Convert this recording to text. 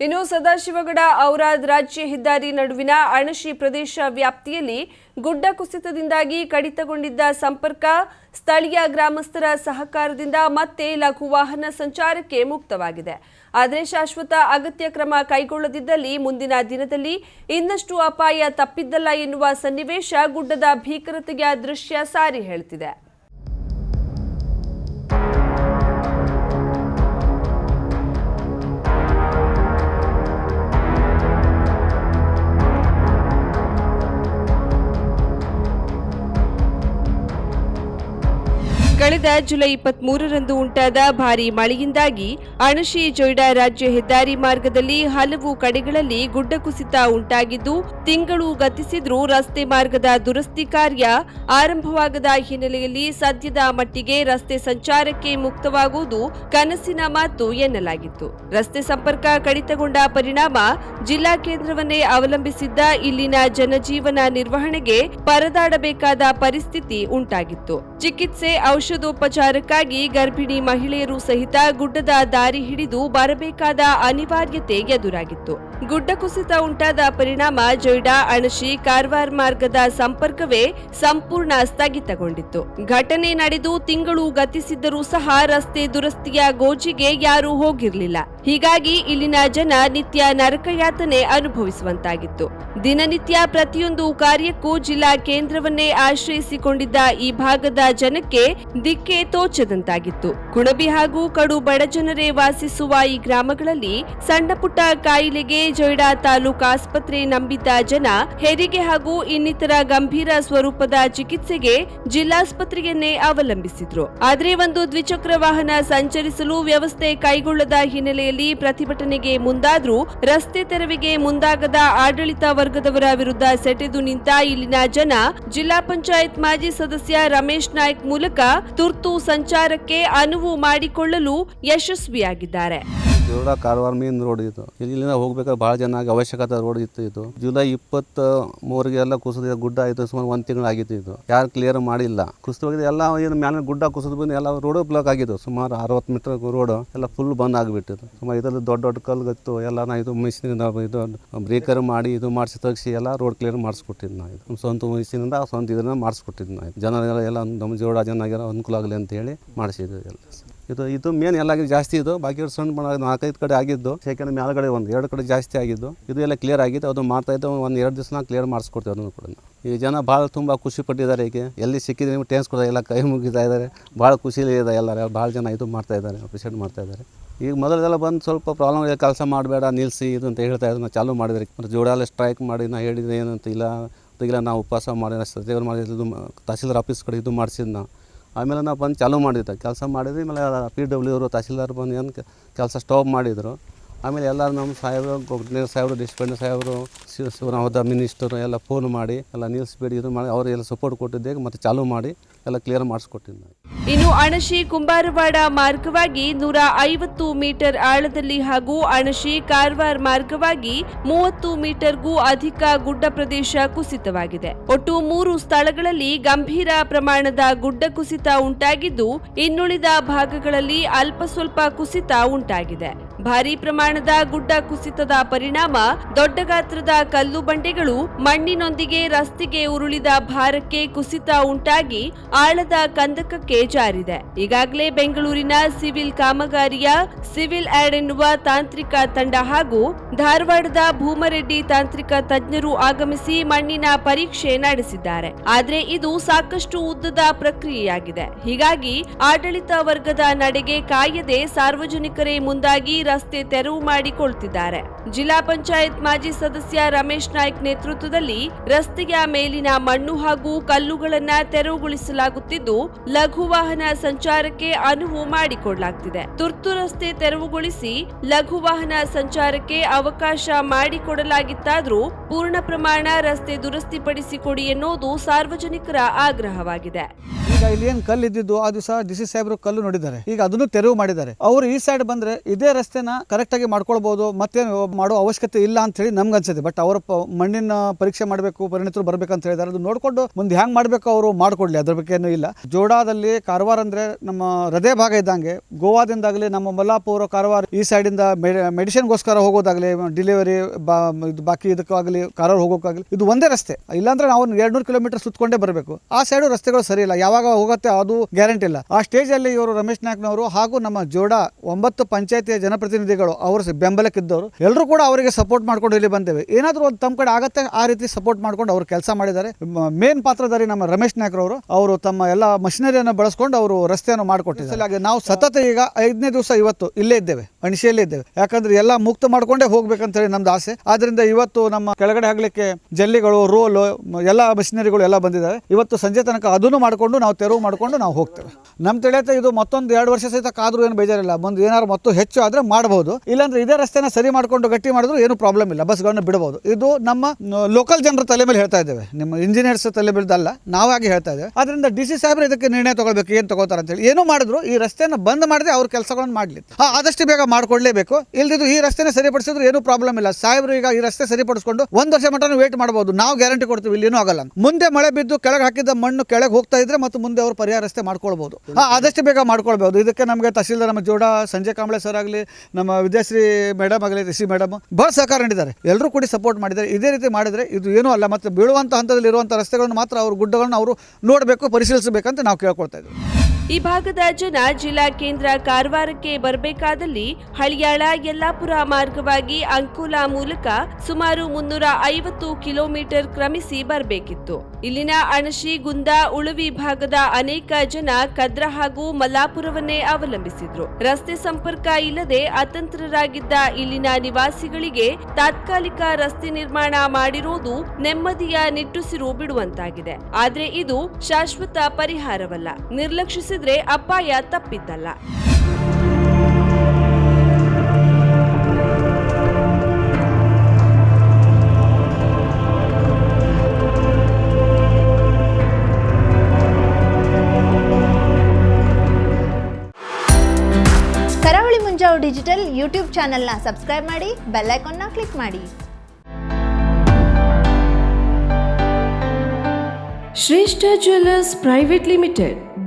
ಇನ್ನು ಸದಾಶಿವಗಡ ಔರಾದ್ ರಾಜ್ಯ ಹೆದ್ದಾರಿ ನಡುವಿನ ಅಣಶಿ ಪ್ರದೇಶ ವ್ಯಾಪ್ತಿಯಲ್ಲಿ ಗುಡ್ಡ ಕುಸಿತದಿಂದಾಗಿ ಕಡಿತಗೊಂಡಿದ್ದ ಸಂಪರ್ಕ ಸ್ಥಳೀಯ ಗ್ರಾಮಸ್ಥರ ಸಹಕಾರದಿಂದ ಮತ್ತೆ ಲಘು ವಾಹನ ಸಂಚಾರಕ್ಕೆ ಮುಕ್ತವಾಗಿದೆ. ಆದರೆ ಶಾಶ್ವತ ಅಗತ್ಯ ಕ್ರಮ ಕೈಗೊಳ್ಳದಿದ್ದಲ್ಲಿ ಮುಂದಿನ ದಿನದಲ್ಲಿ ಇನ್ನಷ್ಟು ಅಪಾಯ ತಪ್ಪಿದ್ದಲ್ಲ ಎನ್ನುವ ಸನ್ನಿವೇಶ ಗುಡ್ಡದ ಭೀಕರತೆಯ ದೃಶ್ಯ ಸಾರಿ ಹೇಳ್ತಿದೆ. ಕಳೆದ ಜುಲೈ ಇಪ್ಪತ್ತ್ ಉಂಟಾದ ಭಾರೀ ಮಳೆಯಿಂದಾಗಿ ಅಣಶಿ ಜೊಯ್ಡಾ ರಾಜ್ಯ ಹೆದ್ದಾರಿ ಮಾರ್ಗದಲ್ಲಿ ಹಲವು ಕಡೆಗಳಲ್ಲಿ ಗುಡ್ಡ ಕುಸಿತ ಉಂಟಾಗಿದ್ದು, ತಿಂಗಳು ಗತಿಸಿದ್ರೂ ರಸ್ತೆ ಮಾರ್ಗದ ದುರಸ್ತಿ ಕಾರ್ಯ ಆರಂಭವಾಗದ ಹಿನ್ನೆಲೆಯಲ್ಲಿ ಸದ್ಯದ ಮಟ್ಟಿಗೆ ರಸ್ತೆ ಸಂಚಾರಕ್ಕೆ ಮುಕ್ತವಾಗುವುದು ಕನಸಿನ ಮಾತು ಎನ್ನಲಾಗಿತ್ತು. ರಸ್ತೆ ಸಂಪರ್ಕ ಕಡಿತಗೊಂಡ ಪರಿಣಾಮ ಜಿಲ್ಲಾ ಕೇಂದ್ರವನ್ನೇ ಅವಲಂಬಿಸಿದ್ದ ಇಲ್ಲಿನ ಜನಜೀವನ ನಿರ್ವಹಣೆಗೆ ಪರದಾಡಬೇಕಾದ ಪರಿಸ್ಥಿತಿ ಉಂಟಾಗಿತ್ತು. ಚಿಕಿತ್ಸೆ ಔಷಧೋಪಚಾರಕ್ಕಾಗಿ ಗರ್ಭಿಣಿ ಮಹಿಳೆಯರು ಸಹಿತ ಗುಡ್ಡದ ದಾರಿ ಹಿಡಿದು ಬರಬೇಕಾದ ಅನಿವಾರ್ಯತೆ ಎದುರಾಗಿತ್ತು. ಗುಡ್ಡ ಕುಸಿತ ಉಂಟಾದ ಪರಿಣಾಮ ಜೊಯ್ಡಾ, ಅಣಶಿ, ಕಾರವಾರ ಮಾರ್ಗದ ಸಂಪರ್ಕವೇ ಸಂಪೂರ್ಣ ಸ್ಥಗಿತಗೊಂಡಿತ್ತು. ಘಟನೆ ನಡೆದು ತಿಂಗಳು ಗತಿಸಿದ್ದರೂ ಸಹ ರಸ್ತೆ ದುರಸ್ತಿಯ ಗೋಜಿಗೆ ಯಾರೂ ಹೋಗಿರಲಿಲ್ಲ. ಹೀಗಾಗಿ ಇಲ್ಲಿನ ಜನ ನಿತ್ಯ ನರಕಯಾತನೆ ಅನುಭವಿಸುವಂತಾಗಿತ್ತು. ದಿನನಿತ್ಯ ಪ್ರತಿಯೊಂದು ಕಾರ್ಯಕ್ಕೂ ಜಿಲ್ಲಾ ಕೇಂದ್ರವನ್ನೇ ಆಶ್ರಯಿಸಿಕೊಂಡಿದ್ದ ಈ ಭಾಗದ ಜನಕ್ಕೆ ದಿಕ್ಕೆ ತೋಚದಂತಾಗಿತ್ತು. ಕುಣಬಿ ಹಾಗೂ ಕಡು ಬಡಜನರೇ ವಾಸಿಸುವ ಈ ಗ್ರಾಮಗಳಲ್ಲಿ ಸಣ್ಣ ಪುಟ್ಟ ಕಾಯಿಲೆಗೆ ಜೊಯ್ಡಾ ತಾಲೂಕು ಆಸ್ಪತ್ರೆ ನಂಬಿದ್ದ ಜನ ಹೆರಿಗೆ ಹಾಗೂ ಇನ್ನಿತರ ಗಂಭೀರ ಸ್ವರೂಪದ ಚಿಕಿತ್ಸೆಗೆ ಜಿಲ್ಲಾಸ್ಪತ್ರೆಯನ್ನೇ ಅವಲಂಬಿಸಿದ್ರು. ಆದರೆ ಒಂದು ದ್ವಿಚಕ್ರ ವಾಹನ ಸಂಚರಿಸಲು ವ್ಯವಸ್ಥೆ ಕೈಗೊಳ್ಳದ ಹಿನ್ನೆಲೆಯಲ್ಲಿ ಪ್ರತಿಭಟನೆಗೆ ಮುಂದಾದ್ರೂ ರಸ್ತೆ ತೆರವಿಗೆ ಮುಂದಾಗದ ಆಡಳಿತ ವರ್ಗದವರ ವಿರುದ್ಧ ಸೆಟೆದು ನಿಂತ ಇಲ್ಲಿನ ಜನ ಜಿಲ್ಲಾ ಪಂಚಾಯತ್ ಮಾಜಿ ಸದಸ್ಯ ರಮೇಶ್ ನಾಯ್ಕ್ ಮೂಲಕ ತುರ್ತು ಸಂಚಾರಕ್ಕೆ ಅನುವು ಮಾಡಿಕೊಳ್ಳಲು ಯಶಸ್ವಿಯಾಗಿದ್ದಾರೆ. ಜೋಡ ಕಾರವಾರ ಮೇನ್ ರೋಡ್ ಇದು ಇಲ್ಲಿಂದ ಹೋಗ್ಬೇಕಾದ್ರೆ ಭಾಳ ಜನ ಅವಶ್ಯಕತೆ ರೋಡ್ ಇತ್ತು ಇದು ಜುಲೈ ಇಪ್ಪತ್ತ ಮೂವರಿಗೆಲ್ಲ ಕುಸಿದ ಗುಡ್ಡ ಆಯಿತು ಸುಮಾರು ಒಂದು ತಿಂಗಳು ಆಗಿತ್ತು ಇದು. ಯಾರು ಕ್ಲಿಯರ್ ಮಾಡಿಲ್ಲ. ಕುಸಿದು ಹೋಗಿದೆ, ಎಲ್ಲ ಏನು ಮ್ಯಾಲೆ ಗುಡ್ಡ ಕುಸಿದು ಬಂದು ಎಲ್ಲ ರೋಡ್ ಬ್ಲಾಕ್ ಆಗಿದ್ದು. ಸುಮಾರು ಅರವತ್ತು ಮೀಟರ್ ರೋಡ್ ಎಲ್ಲ ಫುಲ್ ಬಂದ್ ಆಗಿಬಿಟ್ಟಿತ್ತು. ಸುಮಾರು ಇದರಲ್ಲಿ ದೊಡ್ಡ ದೊಡ್ಡ ಕಲ್ಗತ್ತು ಎಲ್ಲ ನಾ ಇದು ಮಿಷಿನಿಂದ ಇದು ಬ್ರೇಕರ್ ಮಾಡಿ ಇದು ಮಾಡಿಸಿ ತಗ್ಸಿ ಎಲ್ಲ ರೋಡ್ ಕ್ಲಿಯರ್ ಮಾಡಿಸ್ಕೊಟ್ಟಿದ್ದು ನಾ ಇದು. ಸ್ವಂತ ಮಿಷಿನಿಂದ ಸ್ವಂತ ಇದನ್ನ ಮಾಡಿಸ್ಕೊಟ್ಟಿದ್ದು ನಾ ಜನರೆಲ್ಲ ಎಲ್ಲ ನಮ್ಮ ಜೋಡ ಜನ ಅನುಕೂಲ ಆಗಲಿ ಅಂತ ಹೇಳಿ ಮಾಡಿಸಿದ್ವಿ ಎಲ್ಲ. ಇದು ಇದು ಮೇನ್ ಎಲ್ಲ ಜಾಸ್ತಿ ಇದು. ಬಾಕಿ ಸಣ್ಣ ನಾಲ್ಕೈದು ಕಡೆ ಆಗಿದ್ದು. ಯಾಕೆಂದ್ರೆ ಮೇಲ್ಗಡೆ ಒಂದು ಎರಡು ಕಡೆ ಜಾಸ್ತಿ ಆಗಿದ್ದು. ಇದು ಎಲ್ಲ ಕ್ಲಿಯರ್ ಆಗಿದೆ ಅದು ಮಾಡ್ತಾ ಇದ್ದು. ಒಂದು ಎರಡು ದಿವಸ ಕ್ಲಿಯರ್ ಮಾಡಿಸ್ಕೊಡ್ತೀವಿ ಅದನ್ನು ಕೂಡ ಈ ಜನ ಭಾಳ ತುಂಬ ಖುಷಿ ಪಟ್ಟಿದ್ದಾರೆ ಈಗ ಎಲ್ಲಿ ಸಿಕ್ಕಿದ್ರೆ ನಿಮ್ಗೆ ಟೆನ್ಸ್ ಕೊಡ್ತಾ ಎಲ್ಲ ಕೈ ಮುಗಿತಾ ಇದ್ದಾರೆ. ಭಾಳ ಖುಷಿಲಿ ಇದೆ ಎಲ್ಲರೂ. ಭಾಳ ಜನ ಇದು ಮಾಡ್ತಾ ಇದ್ದಾರೆ. ಅಪ್ರಿಷಿಯೇಟ್ ಮಾಡ್ತಾ ಇದ್ದಾರೆ. ಈಗ ಮೊದಲೆಲ್ಲ ಬಂದು ಸ್ವಲ್ಪ ಪ್ರಾಬ್ಲಮ್ ಕೆಲಸ ಮಾಡಬೇಡ, ನಿಲ್ಲಿಸಿ, ಇದು ಅಂತ ಹೇಳ್ತಾ ಇದ್ರು. ನಾವು ಚಾಲೂ ಮಾಡಿದ್ರಿ ಜೋಡಾಲೆ ಸ್ಟ್ರೈಕ್ ಮಾಡಿ, ನಾ ಹೇಳಿದ್ರೆ ಏನಂತ ಇಲ್ಲ. ಇಲ್ಲ ನಾವು ಉಪವಾಸ ಮಾಡಿ ಸತ್ಯಾಗ್ರಹ ಮಾಡಿ ತಹಸೀಲ್ದಾರ್ ಆಫೀಸ್ ಕಡೆ ಇದು ಮಾಡಿಸಿದ್ದು ನಾವು ಆಮೇಲೆ ನಾವು ಬಂದು ಚಾಲೂ ಮಾಡಿದ್ದೆ ಕೆಲಸ ಮಾಡಿದ್ವಿ, ಆಮೇಲೆ ಪಿ ಡಬ್ಲ್ಯೂ ಅವರು ತಹಸೀಲ್ದಾರ್ ಬಂದು ಏನು ಕೆಲಸ ಸ್ಟಾಪ್ ಮಾಡಿದರು. ಆಮೇಲೆ ಎಲ್ಲರೂ ನಮ್ಮ ಸಾಹೇಬರು ಗೊಬ್ಬರ ಸಾಹೇಬರು ಡಿಸ್ಪೆಂಡ್ ಸಾಹೇಬರು ಶಿವ ಶಿವರಾಮದ ಮಿನಿಸ್ಟರು ಎಲ್ಲ ಫೋನ್ ಮಾಡಿ, ಎಲ್ಲ ನಿಲ್ಲಿಸ್ಬೇಡಿ ಇದು ಮಾಡಿ ಅವರೆಲ್ಲ ಸಪೋರ್ಟ್ ಕೊಟ್ಟಿದ್ದೆ, ಮತ್ತು ಚಾಲೂ ಮಾಡಿ, ಎಲ್ಲ ಕ್ಲಿಯರ್ ಮಾಡಿಸ್ಕೊಟ್ಟಿದ್ದೆ. ಇನ್ನು ಅಣಶಿ ಕುಂಬಾರವಾಡ ಮಾರ್ಗವಾಗಿ ನೂರ ಐವತ್ತು ಮೀಟರ್ ಆಳದಲ್ಲಿ ಹಾಗೂ ಅಣಶಿ ಕಾರವಾರ ಮಾರ್ಗವಾಗಿ ಮೂವತ್ತು ಮೀಟರ್ಗೂ ಅಧಿಕ ಗುಡ್ಡ ಪ್ರದೇಶ ಕುಸಿತವಾಗಿದೆ. ಒಟ್ಟು ಮೂರು ಸ್ಥಳಗಳಲ್ಲಿ ಗಂಭೀರ ಪ್ರಮಾಣದ ಗುಡ್ಡ ಕುಸಿತ ಉಂಟಾಗಿದ್ದು, ಇನ್ನುಳಿದ ಭಾಗಗಳಲ್ಲಿ ಅಲ್ಪ ಸ್ವಲ್ಪ ಕುಸಿತ ಉಂಟಾಗಿದೆ. ಭಾರೀ ಪ್ರಮಾಣದ ಗುಡ್ಡ ಕುಸಿತದ ಪರಿಣಾಮ ದೊಡ್ಡ ಗಾತ್ರದ ಕಲ್ಲು ಬಂಡೆಗಳು ಮಣ್ಣಿನೊಂದಿಗೆ ರಸ್ತೆಗೆ ಉರುಳಿದ ಭಾರಕ್ಕೆ ಕುಸಿತ ಉಂಟಾಗಿ ಆಳದ ಕಂದಕಕ್ಕೆ ಜಾರಿದೆ. ಈಗಾಗಲೇ ಬೆಂಗಳೂರಿನ ಸಿವಿಲ್ ಕಾಮಗಾರಿಯ ಸಿವಿಲ್ ಆಡ್ ಎನ್ನುವ ತಾಂತ್ರಿಕ ತಂಡ ಹಾಗೂ ಧಾರವಾಡದ ಭೂಮರೆಡ್ಡಿ ತಾಂತ್ರಿಕ ತಜ್ಞರು ಆಗಮಿಸಿ ಮಣ್ಣಿನ ಪರೀಕ್ಷೆ ನಡೆಸಿದ್ದಾರೆ. ಆದರೆ ಇದು ಸಾಕಷ್ಟು ಉದ್ದದ ಪ್ರಕ್ರಿಯೆಯಾಗಿದೆ. ಹೀಗಾಗಿ ಆಡಳಿತ ವರ್ಗದ ನಡೆಗೆ ಕಾಯದೆ ಸಾರ್ವಜನಿಕರೇ ಮುಂದಾಗಿ ರಸ್ತೆ ತೆರವು ಮಾಡಿಕೊಳ್ತಿದ್ದಾರೆ. ಜಿಲ್ಲಾ ಪಂಚಾಯತ್ ಮಾಜಿ ಸದಸ್ಯ ರಮೇಶ್ ನಾಯ್ಕ್ ನೇತೃತ್ವದಲ್ಲಿ ರಸ್ತೆಯ ಮೇಲಿನ ಮಣ್ಣು ಹಾಗೂ ಕಲ್ಲುಗಳನ್ನ ತೆರವುಗೊಳಿಸಲಾಗುತ್ತಿದ್ದು, ಲಘು ವಾಹನ ಸಂಚಾರಕ್ಕೆ ಅನುವು ಮಾಡಿಕೊಡಲಾಗ್ತಿದೆ. ತುರ್ತು ರಸ್ತೆ ತೆರವುಗೊಳಿಸಿ ಲಘು ವಾಹನ ಸಂಚಾರಕ್ಕೆ ಅವಕಾಶ ಮಾಡಿಕೊಡಲಾಗಿತ್ತಾದರೂ ಪೂರ್ಣ ಪ್ರಮಾಣ ರಸ್ತೆ ದುರಸ್ತಿಪಡಿಸಿಕೊಡಿ ಎನ್ನುವುದು ಸಾರ್ವಜನಿಕರ ಆಗ್ರಹವಾಗಿದೆ. ಈಗ ಇಲ್ಲಿ ಏನ್ ಕಲ್ಲು ಇದ್ದಿದ್ದು, ಆ ದಿವಸ ಡಿ ಸಿ ಸಾಹೇಬರು ಕಲ್ಲು ನೋಡಿದ್ದಾರೆ. ಈಗ ಅದನ್ನು ತೆರವು ಮಾಡಿದ್ದಾರೆ. ಅವರು ಈ ಸೈಡ್ ಬಂದ್ರೆ ಇದೇ ರಸ್ತೆನ ಕರೆಕ್ಟ್ ಆಗಿ ಮಾಡ್ಕೊಳ್ಬಹುದು ಮತ್ತೆ ಮಾಡೋ ಅವಶ್ಯಕತೆ ಇಲ್ಲ ಅಂತ ಹೇಳಿ ನಮ್ಗೆ ಅನ್ಸುತ್ತೆ. ಬಟ್ ಅವರ ಮಣ್ಣಿನ ಪರೀಕ್ಷೆ ಮಾಡಬೇಕು, ಪರಿಣಿತರು ಬರಬೇಕು ಅಂತ ಹೇಳಿದ್ದಾರೆ. ಅದು ನೋಡ್ಕೊಂಡು ಮುಂದೆ ಹ್ಯಾಂಗ್ ಮಾಡ್ಬೇಕು ಅವರು ಮಾಡ್ಕೊಡ್ಲಿ, ಅದ್ರ ಬಗ್ಗೆ ಏನೂ ಇಲ್ಲ. ಜೋಡಾದಲ್ಲಿ ಕಾರವಾರ ಅಂದ್ರೆ ನಮ್ಮ ಹೃದಯ ಭಾಗ ಇದ್ದಂಗೆ, ಗೋವಾದಿಂದಾಗಲಿ ನಮ್ಮ ಮಲ್ಲಾಪುರ ಕಾರವಾರ ಈ ಸೈಡಿಂದ ಮೆಡಿಸಿನ್ಗೋಸ್ಕರ ಹೋಗೋದಾಗಲಿ ಡಿಲಿವರಿ ಇದು ಬಾಕಿ ಇದಕ್ಕಾಗಲಿ, ಕಾರವಾರ ಹೋಗೋಕ್ಕಾಗಲಿ, ಇದು ಒಂದೇ ರಸ್ತೆ. ಇಲ್ಲಾಂದ್ರೆ ನಾವು ಎರಡು ನೂರು ಕಿಲೋಮೀಟರ್ ಸುತ್ತಕೊಂಡೇ ಬರಬೇಕು. ಆ ಸೈಡು ರಸ್ತೆಗಳು ಸರಿ ಇಲ್ಲ. ಯಾವಾಗ ಹೋಗುತ್ತೆ ಅದು ಗ್ಯಾರಂಟಿ ಇಲ್ಲ. ಆ ಸ್ಟೇಜ್ ಅಲ್ಲಿ ಇವರು ರಮೇಶ್ ನಾಯ್ಕನವರು ಹಾಗೂ ನಮ್ಮ ಜೋಡಾ ಒಂಬತ್ತು ಪಂಚಾಯತಿಯ ಜನಪ್ರತಿನಿಧಿಗಳು ಅವರು ಬೆಂಬಲಕ್ಕಿದ್ದವರು ಎಲ್ಲರೂ ಕೂಡ ಅವರಿಗೆ ಸಪೋರ್ಟ್ ಮಾಡ್ಕೊಂಡು ಇಲ್ಲಿ ಬಂದೇವೆ. ಏನಾದರೂ ಒಂದು ತಮ್ಮ ಕಡೆ ಆಗತ್ತೆ ಆ ರೀತಿ ಸಪೋರ್ಟ್ ಮಾಡ್ಕೊಂಡು ಅವರು ಕೆಲಸ ಮಾಡಿದ್ದಾರೆ. ಮೇನ್ ಪಾತ್ರಧಾರಿ ನಮ್ಮ ರಮೇಶ್ ನಾಯ್ಕರವರು ಅವರು ತಮ್ಮ ಎಲ್ಲ ಮಷಿನರಿಯನ್ನು ಬಳಸ್ಕೊಂಡು ಅವರು ರಸ್ತೆಯನ್ನು ಮಾಡಿಕೊಟ್ಟಿದ್ದಾರೆ. ನಾವು ಸತತ ಈಗ ಐದನೇ ದಿವಸ ಇವತ್ತು ಇಲ್ಲೇ ಇದ್ದೇವೆ ಅಣಿಶಿಯಲ್ಲೇ ಇದ್ದೇವೆ. ಯಾಕಂದ್ರೆ ಎಲ್ಲ ಮುಕ್ತ ಮಾಡ್ಕೊಂಡೇ ಹೋಗ್ಬೇಕಂತ ಹೇಳಿ ನಮ್ದು ಆಸೆ. ಆದ್ರಿಂದ ಇವತ್ತು ನಮ್ಮ ಕೆಳಗಡೆ ಆಗ್ಲಿಕ್ಕೆ ಜಲ್ಲಿಗಳು ರೋಲು ಎಲ್ಲ ಮಷಿನರಿಗಳು ಎಲ್ಲ ಬಂದಿದ್ದಾರೆ ಇವತ್ತು ಸಂಜೆ ತನಕ ಅದನ್ನು ಮಾಡಿಕೊಂಡು ನಾವು ತೆರವು ಮಾಡಿಕೊಂಡು ನಾವು ಹೋಗ್ತೇವೆ. ನಮ್ಮ ತಿಳಿಯತ್ತೆ ಇದು ಮತ್ತೊಂದು ಎರಡು ವರ್ಷ ಸಹಿತ ಕಾದ್ರೂ ಏನು ಬೇಜಾರಿಲ್ಲ. ಮುಂದೆ ಏನಾದ್ರು ಮತ್ತು ಹೆಚ್ಚು ಆದ್ರೆ ಮಾಡಬಹುದು ಇಲ್ಲಾಂದ್ರೆ ಇದೇ ರಸ್ತೆನ ಸರಿ ಮಾಡಿಕೊಂಡು ಗಟ್ಟಿ ಮಾಡಿದ್ರು ಏನು ಪ್ರಾಬ್ಲಮ್ ಇಲ್ಲ. ಬಸ್ಗಳನ್ನು ಬಿಡಬಹುದು ಇದು ನಮ್ಮ ಲೋಕಲ್ ಜನರ ತಲೆ ಮೇಲೆ ಹೇಳ್ತಾ ಇದ್ದೇವೆ. ನಿಮ್ಮ ಇಂಜಿನಿಯರ್ಸ್ ತಲೆ ಮೇಲೆದಲ್ಲ ನಾವಾಗಿ ಹೇಳ್ತಾ ಇದ್ದೇವೆ. ಅದರಿಂದ ಡಿ ಸಿ ಸಾಹೇಬ್ರು ಇದಕ್ಕೆ ನಿರ್ಣಯ ತಗೊಳ್ಬೇಕು, ಏನು ತಗೋತಾರೆ ಅಂತ ಹೇಳಿ ಏನು ಮಾಡಿದ್ರು, ಈ ರಸ್ತೆಯನ್ನು ಬಂದ್ ಮಾಡದೆ ಅವ್ರ ಕೆಲಸಗಳನ್ನು ಮಾಡಲಿ. ಆದಷ್ಟು ಬೇಗ ಮಾಡ್ಕೊಡ್ಲೇಬೇಕು. ಇಲ್ದಿದ್ದು ಈ ರಸ್ತೆನ ಸರಿಪಡಿಸಿದ್ರು ಏನು ಪ್ರಾಬ್ಲಮ್ ಇಲ್ಲ. ಸಾಹೇಬ್ರು ಈಗ ಈ ರಸ್ತೆ ಸರಿಪಡಿಸ್ಕೊಂಡು ಒಂದು ವರ್ಷ ಮಟ್ಟ ವೇಟ್ ಮಾಡಬಹುದು ನಾವು ಗ್ಯಾರಂಟಿ ಕೊಡ್ತೀವಿ ಇಲ್ಲಿ ಏನೂ ಆಗಲ್ಲ ಮುಂದೆ ಮಳೆ ಬಿದ್ದು ಕೆಳಗೆ ಹಾಕಿದ ಮಣ್ಣು ಕೆಳಗೆ ಹೋಗ್ತಾ ಇದ್ರೆ ಮತ್ತು ಮುಂದೆ ಅವರು ಪರಿಹಾರ ರಸ್ತೆ ಮಾಡ್ಕೊಳ್ಬೋದು. ಹಾ, ಆದಷ್ಟು ಬೇಗ ಮಾಡ್ಕೊಳ್ಬೋದು. ಇದಕ್ಕೆ ನಮಗೆ ತಹಸೀಲ್ದಾರ್ ನಮ್ಮ ಜೋಡ ಸಂಜಯ್ ಕಾಂಬ್ಳೆ ಸರ್ ಆಗಲಿ, ನಮ್ಮ ವಿದ್ಯಾಶ್ರೀ ಮೇಡಮ್ ಆಗಲಿ, ರಿಷಿ ಮೇಡಮ್ ಭಾಳ ಸಹಕಾರ ನೀಡಿದ್ದಾರೆ. ಎಲ್ಲರೂ ಕೂಡಿ ಸಪೋರ್ಟ್ ಮಾಡಿದ್ದಾರೆ. ಇದೇ ರೀತಿ ಮಾಡಿದರೆ ಇದು ಏನೂ ಅಲ್ಲ, ಮತ್ತು ಬೀಳುವಂಥ ಹಂತದಲ್ಲಿ ಇರುವಂಥ ರಸ್ತೆಗಳನ್ನು ಮಾತ್ರ ಅವರು ಗುಡ್ಡಗಳನ್ನು ಅವರು ನೋಡಬೇಕು ಪರಿಶೀಲಿಸಬೇಕಂತ ನಾವು ಕೇಳ್ಕೊಳ್ತಾ ಇದ್ದೀವಿ. ಈ ಭಾಗದ ಜನ ಜಿಲ್ಲಾ ಕೇಂದ್ರ ಕಾರವಾರಕ್ಕೆ ಬರಬೇಕಾದಲ್ಲಿ ಹಳಿಯಾಳ ಯಲ್ಲಾಪುರ ಮಾರ್ಗವಾಗಿ ಅಂಕೋಲ ಮೂಲಕ ಸುಮಾರು ಮುನ್ನೂರ ಐವತ್ತು ಕಿಲೋಮೀಟರ್ ಕ್ರಮಿಸಿ ಬರಬೇಕಿತ್ತು. ಇಲ್ಲಿನ ಅಣಶಿ ಗುಂದ ಉಳುವಿ ಭಾಗದ ಅನೇಕ ಜನ ಕದ್ರ ಹಾಗೂ ಮಲ್ಲಾಪುರವನ್ನೇ ಅವಲಂಬಿಸಿದ್ರು. ರಸ್ತೆ ಸಂಪರ್ಕ ಇಲ್ಲದೆ ಅತಂತ್ರರಾಗಿದ್ದ ಇಲ್ಲಿನ ನಿವಾಸಿಗಳಿಗೆ ತಾತ್ಕಾಲಿಕ ರಸ್ತೆ ನಿರ್ಮಾಣ ಮಾಡಿರುವುದು ನೆಮ್ಮದಿಯ ನಿಟ್ಟುಸಿರು ಬಿಡುವಂತಾಗಿದೆ. ಆದ್ರೆ ಇದು ಶಾಶ್ವತ ಪರಿಹಾರವಲ್ಲ. ನಿರ್ಲಕ್ಷಿಸಿದ್ರೆ ಅಪಾಯ ತಪ್ಪಿದ್ದಲ್ಲ. ಕರಾವಳಿ ಮುಂಜಾವು ಡಿಜಿಟಲ್ ಯೂಟ್ಯೂಬ್ ಚಾನೆಲ್ನ ಸಬ್ಸ್ಕ್ರೈಬ್ ಮಾಡಿ ಬೆಲ್ ಐಕಾನ್ನ ಕ್ಲಿಕ್ ಮಾಡಿ. Shreshta jewellers private limited